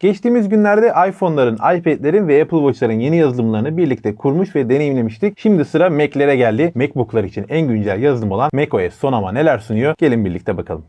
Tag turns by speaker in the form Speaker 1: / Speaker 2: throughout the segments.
Speaker 1: Geçtiğimiz günlerde iPhone'ların, iPad'lerin ve Apple Watch'ların yeni yazılımlarını birlikte kurmuş ve deneyimlemiştik. Şimdi sıra Mac'lere geldi. MacBook'lar için en güncel yazılım olan macOS Sonoma neler sunuyor? Gelin birlikte bakalım.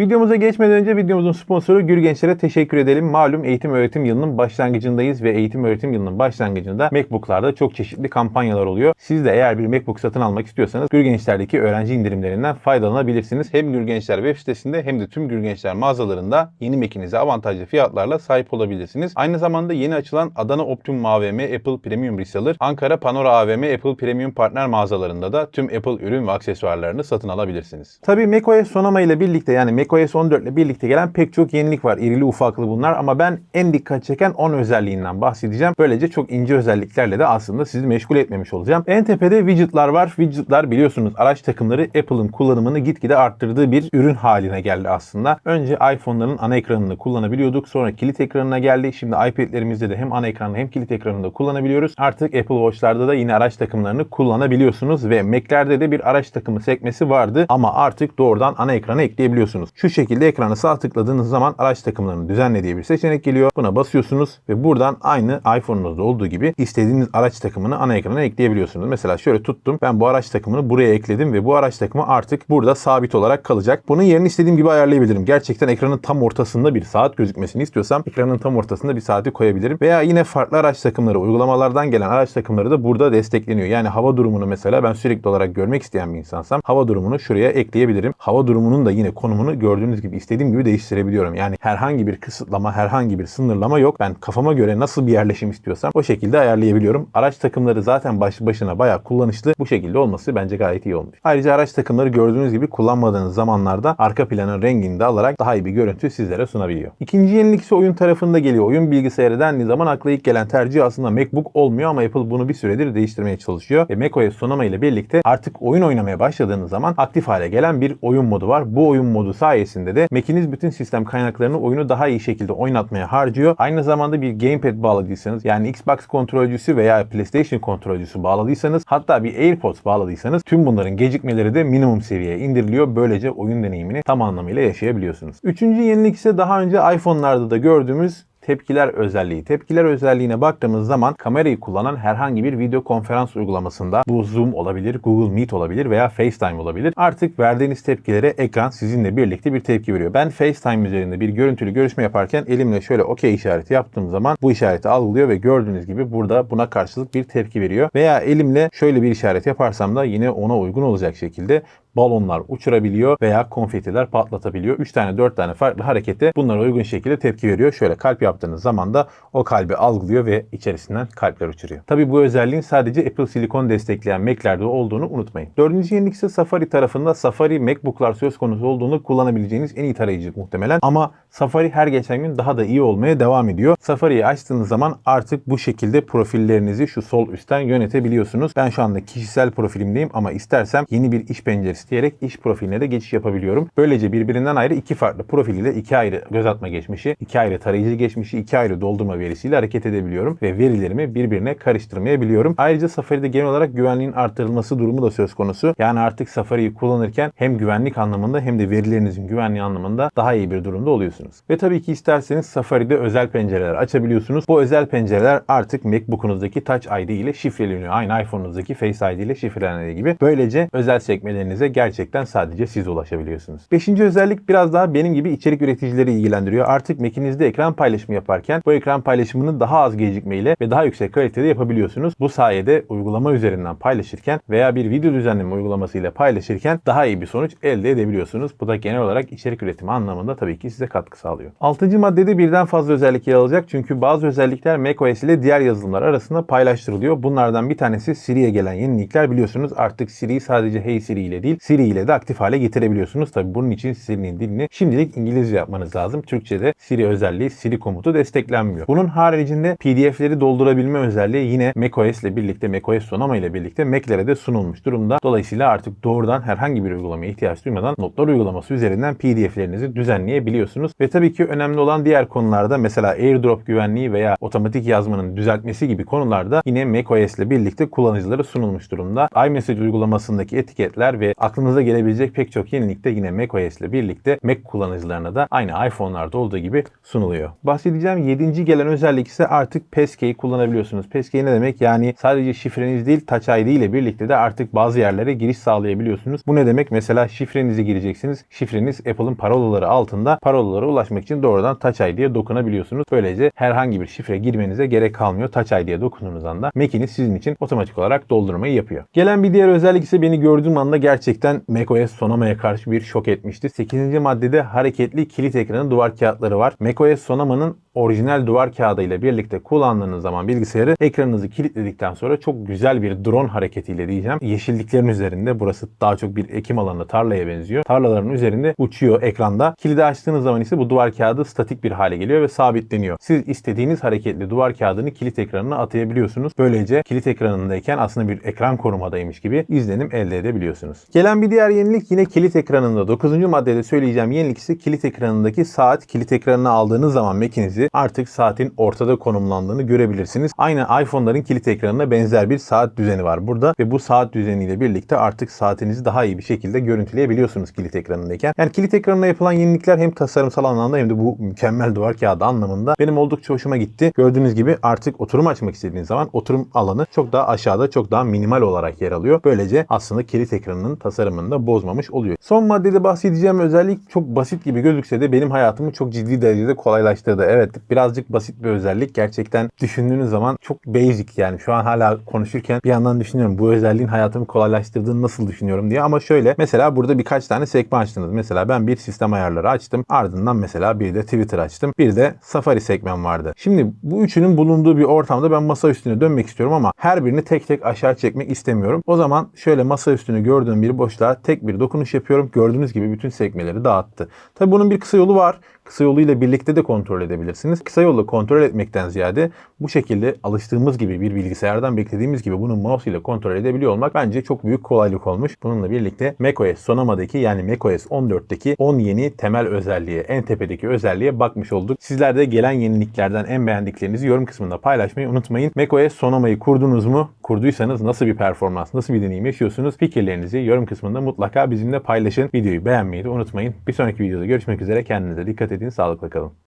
Speaker 1: Videomuza geçmeden önce videomuzun sponsoru Gür Gençler'e teşekkür edelim. Malum eğitim öğretim yılının başlangıcındayız ve eğitim öğretim yılının başlangıcında MacBook'larda çok çeşitli kampanyalar oluyor. Siz de eğer bir MacBook satın almak istiyorsanız Gür Gençler'deki öğrenci indirimlerinden faydalanabilirsiniz. Hem Gür Gençler web sitesinde hem de tüm Gür Gençler mağazalarında yeni Mac'inize avantajlı fiyatlarla sahip olabilirsiniz. Aynı zamanda yeni açılan Adana Optimum AVM Apple Premium Reseller, Ankara Panora AVM Apple Premium Partner mağazalarında da tüm Apple ürün ve aksesuarlarını satın alabilirsiniz. Tabii macOS Sonoma ile birlikte yani macOS 14 ile birlikte gelen pek çok yenilik var. İrili ufaklı bunlar ama ben en dikkat çeken 10 özelliğinden bahsedeceğim. Böylece çok ince özelliklerle de aslında sizi meşgul etmemiş olacağım. En tepede widgetlar var. Widgetlar biliyorsunuz araç takımları Apple'ın kullanımını gitgide arttırdığı bir ürün haline geldi aslında. Önce iPhone'ların ana ekranını kullanabiliyorduk. Sonra kilit ekranına geldi. Şimdi iPad'lerimizde de hem ana ekranı hem kilit ekranında kullanabiliyoruz. Artık Apple Watch'larda da yine araç takımlarını kullanabiliyorsunuz ve Mac'lerde de bir araç takımı sekmesi vardı ama artık doğrudan ana ekrana ekleyebiliyorsunuz. Şu şekilde ekrana sağ tıkladığınız zaman araç takımlarını düzenle diye bir seçenek geliyor. Buna basıyorsunuz ve buradan aynı iPhone'unuzda olduğu gibi istediğiniz araç takımını ana ekrana ekleyebiliyorsunuz. Mesela şöyle tuttum. Ben bu araç takımını buraya ekledim ve bu araç takımı artık burada sabit olarak kalacak. Bunun yerini istediğim gibi ayarlayabilirim. Gerçekten ekranın tam ortasında bir saat gözükmesini istiyorsam ekranın tam ortasında bir saati koyabilirim. Veya yine farklı araç takımları, uygulamalardan gelen araç takımları da burada destekleniyor. Yani hava durumunu mesela ben sürekli olarak görmek isteyen bir insansam hava durumunu şuraya ekleyebilirim. Hava durumunun da yine konumunu gördüğünüz gibi istediğim gibi değiştirebiliyorum. Yani herhangi bir kısıtlama, herhangi bir sınırlama yok. Ben kafama göre nasıl bir yerleşim istiyorsam o şekilde ayarlayabiliyorum. Araç takımları zaten başlı başına bayağı kullanışlı. Bu şekilde olması bence gayet iyi olmuş. Ayrıca araç takımları gördüğünüz gibi kullanmadığınız zamanlarda arka planın rengini de alarak daha iyi bir görüntü sizlere sunabiliyor. İkinci yenilik ise oyun tarafında geliyor. Oyun bilgisayarı dendiği zaman akla ilk gelen tercih aslında MacBook olmuyor ama Apple bunu bir süredir değiştirmeye çalışıyor. Ve macOS Sonoma ile birlikte artık oyun oynamaya başladığınız zaman aktif hale gelen bir oyun modu var. Bu oyun modu sayesinde de Mac'iniz bütün sistem kaynaklarını oyunu daha iyi şekilde oynatmaya harcıyor. Aynı zamanda bir gamepad bağladıysanız yani Xbox kontrolcüsü veya PlayStation kontrolcüsü bağladıysanız hatta bir AirPods bağladıysanız tüm bunların gecikmeleri de minimum seviyeye indiriliyor. Böylece oyun deneyimini tam anlamıyla yaşayabiliyorsunuz. Üçüncü yenilik ise daha önce iPhone'larda da gördüğümüz tepkiler özelliği. Tepkiler özelliğine baktığımız zaman kamerayı kullanan herhangi bir video konferans uygulamasında bu Zoom olabilir, Google Meet olabilir veya FaceTime olabilir. Artık verdiğiniz tepkilere ekran sizinle birlikte bir tepki veriyor. Ben FaceTime üzerinde bir görüntülü görüşme yaparken elimle şöyle OK işareti yaptığım zaman bu işareti algılıyor ve gördüğünüz gibi burada buna karşılık bir tepki veriyor. Veya elimle şöyle bir işaret yaparsam da yine ona uygun olacak şekilde balonlar uçurabiliyor veya konfetiler patlatabiliyor. 3 tane 4 tane farklı harekete bunlara uygun şekilde tepki veriyor. Şöyle kalp yaptığınız zaman da o kalbi algılıyor ve içerisinden kalpler uçuruyor. Tabi bu özelliğin sadece Apple Silicon destekleyen Mac'lerde olduğunu unutmayın. Dördüncü yenilik ise Safari tarafında Safari MacBook'lar söz konusu olduğunu kullanabileceğiniz en iyi tarayıcı muhtemelen. Ama Safari her geçen gün daha da iyi olmaya devam ediyor. Safari'yi açtığınız zaman artık bu şekilde profillerinizi şu sol üstten yönetebiliyorsunuz. Ben şu anda kişisel profilimdeyim ama istersem yeni bir iş penceresi diyerek iş profiline de geçiş yapabiliyorum. Böylece birbirinden ayrı iki farklı profil ile iki ayrı göz atma geçmişi, iki ayrı tarayıcı geçmişi, iki ayrı doldurma verisiyle hareket edebiliyorum ve verilerimi birbirine karıştırmayabiliyorum. Ayrıca Safari'de genel olarak güvenliğin artırılması durumu da söz konusu. Yani artık Safari'yi kullanırken hem güvenlik anlamında hem de verilerinizin güvenliği anlamında daha iyi bir durumda oluyorsunuz. Ve tabii ki isterseniz Safari'de özel pencereler açabiliyorsunuz. Bu özel pencereler artık MacBook'unuzdaki Touch ID ile şifreleniyor. Aynı iPhone'unuzdaki Face ID ile şifrelendiği gibi. Böylece özel sekmelerinize gerçekten sadece siz ulaşabiliyorsunuz. Beşinci özellik biraz daha benim gibi içerik üreticileri ilgilendiriyor. Artık Mac'inizde ekran paylaşımı yaparken bu ekran paylaşımını daha az gecikmeyle ve daha yüksek kalitede yapabiliyorsunuz. Bu sayede uygulama üzerinden paylaşırken veya bir video düzenleme uygulaması ile paylaşırken daha iyi bir sonuç elde edebiliyorsunuz. Bu da genel olarak içerik üretimi anlamında tabii ki size katkı sağlıyor. Altıncı maddede birden fazla özellik yer alacak. Çünkü bazı özellikler macOS ile diğer yazılımlar arasında paylaştırılıyor. Bunlardan bir tanesi Siri'ye gelen yenilikler biliyorsunuz. Artık Siri'yi sadece Hey Siri ile değil Siri ile de aktif hale getirebiliyorsunuz. Tabi bunun için Siri'nin dilini şimdilik İngilizce yapmanız lazım. Türkçe'de Siri özelliği Siri komutu desteklenmiyor. Bunun haricinde PDF'leri doldurabilme özelliği yine macOS ile birlikte macOS Sonoma ile birlikte Mac'lere de sunulmuş durumda. Dolayısıyla artık doğrudan herhangi bir uygulamaya ihtiyaç duymadan notlar uygulaması üzerinden PDF'lerinizi düzenleyebiliyorsunuz. Ve tabii ki önemli olan diğer konularda mesela AirDrop güvenliği veya otomatik yazmanın düzeltmesi gibi konularda yine macOS ile birlikte kullanıcılara sunulmuş durumda. iMessage uygulamasındaki etiketler ve aklınıza gelebilecek pek çok yenilik de yine macOS ile birlikte Mac kullanıcılarına da aynı iPhone'larda olduğu gibi sunuluyor. Bahsedeceğim 7. gelen özellik ise artık Passkey kullanabiliyorsunuz. Passkey ne demek? Yani sadece şifreniz değil Touch ID ile birlikte de artık bazı yerlere giriş sağlayabiliyorsunuz. Bu ne demek? Mesela şifrenizi gireceksiniz. Şifreniz Apple'ın parolaları altında parolalara ulaşmak için doğrudan Touch ID'ye dokunabiliyorsunuz. Böylece herhangi bir şifre girmenize gerek kalmıyor. Touch ID'ye dokunduğunuz anda Mac'iniz sizin için otomatik olarak doldurmayı yapıyor. Gelen bir diğer özellik ise beni gördüğüm anda gerçekten macOS Sonoma'ya karşı bir şok etmişti. 8. maddede hareketli kilit ekranı duvar kağıtları var. macOS Sonoma'nın orijinal duvar kağıdı ile birlikte kullandığınız zaman bilgisayarı ekranınızı kilitledikten sonra çok güzel bir drone hareketiyle diyeceğim. Yeşilliklerin üzerinde burası daha çok bir ekim alanı tarlaya benziyor. Tarlaların üzerinde uçuyor ekranda. Kilidi açtığınız zaman ise bu duvar kağıdı statik bir hale geliyor ve sabitleniyor. Siz istediğiniz hareketli duvar kağıdını kilit ekranına atayabiliyorsunuz. Böylece kilit ekranındayken aslında bir ekran korumadaymış gibi izlenim elde edebiliyorsunuz. Gelen bir diğer yenilik yine kilit ekranında. 9. maddede söyleyeceğim yenilik ise kilit ekranındaki saat. Kilit ekranına aldığınız zaman Mac'inizi artık saatin ortada konumlandığını görebilirsiniz. Aynı iPhone'ların kilit ekranına benzer bir saat düzeni var burada ve bu saat düzeniyle birlikte artık saatinizi daha iyi bir şekilde görüntüleyebiliyorsunuz kilit ekranındayken. Yani kilit ekranına yapılan yenilikler hem tasarımsal anlamda hem de bu mükemmel duvar kağıdı anlamında benim oldukça hoşuma gitti. Gördüğünüz gibi artık oturum açmak istediğiniz zaman oturum alanı çok daha aşağıda çok daha minimal olarak yer alıyor. Böylece aslında kilit ekranının tasarımını da bozmamış oluyor. Son maddede bahsedeceğim özellik çok basit gibi gözükse de benim hayatımı çok ciddi derecede kolaylaştırdı. Evet birazcık basit bir özellik. Gerçekten düşündüğünüz zaman çok basic yani. Şu an hala konuşurken bir yandan düşünüyorum bu özelliğin hayatımı kolaylaştırdığını nasıl düşünüyorum diye. Ama şöyle mesela burada birkaç tane sekme açtınız. Mesela ben bir sistem ayarları açtım. Ardından mesela bir de Twitter açtım. Bir de Safari sekmem vardı. Şimdi bu üçünün bulunduğu bir ortamda ben masa üstüne dönmek istiyorum ama her birini tek tek aşağı çekmek istemiyorum. O zaman şöyle masa üstünü gördüğüm bir boşluğa tek bir dokunuş yapıyorum. Gördüğünüz gibi bütün sekmeleri dağıttı. Tabi bunun bir kısa yolu var. Kısa yoluyla birlikte de kontrol edebilirsiniz. Kısa yolla kontrol etmekten ziyade bu şekilde alıştığımız gibi bir bilgisayardan beklediğimiz gibi bunu mouse ile kontrol edebiliyor olmak bence çok büyük kolaylık olmuş. Bununla birlikte macOS Sonoma'daki yani macOS 14'teki 10 yeni temel özelliğe, en tepedeki özelliğe bakmış olduk. Sizler de gelen yeniliklerden en beğendiklerinizi yorum kısmında paylaşmayı unutmayın. macOS Sonoma'yı kurdunuz mu? Kurduysanız nasıl bir performans, nasıl bir deneyim yaşıyorsunuz? Fikirlerinizi yorum kısmında mutlaka bizimle paylaşın. Videoyu beğenmeyi de unutmayın. Bir sonraki videoda görüşmek üzere. Kendinize dikkat edin. Sağlıkla kalın.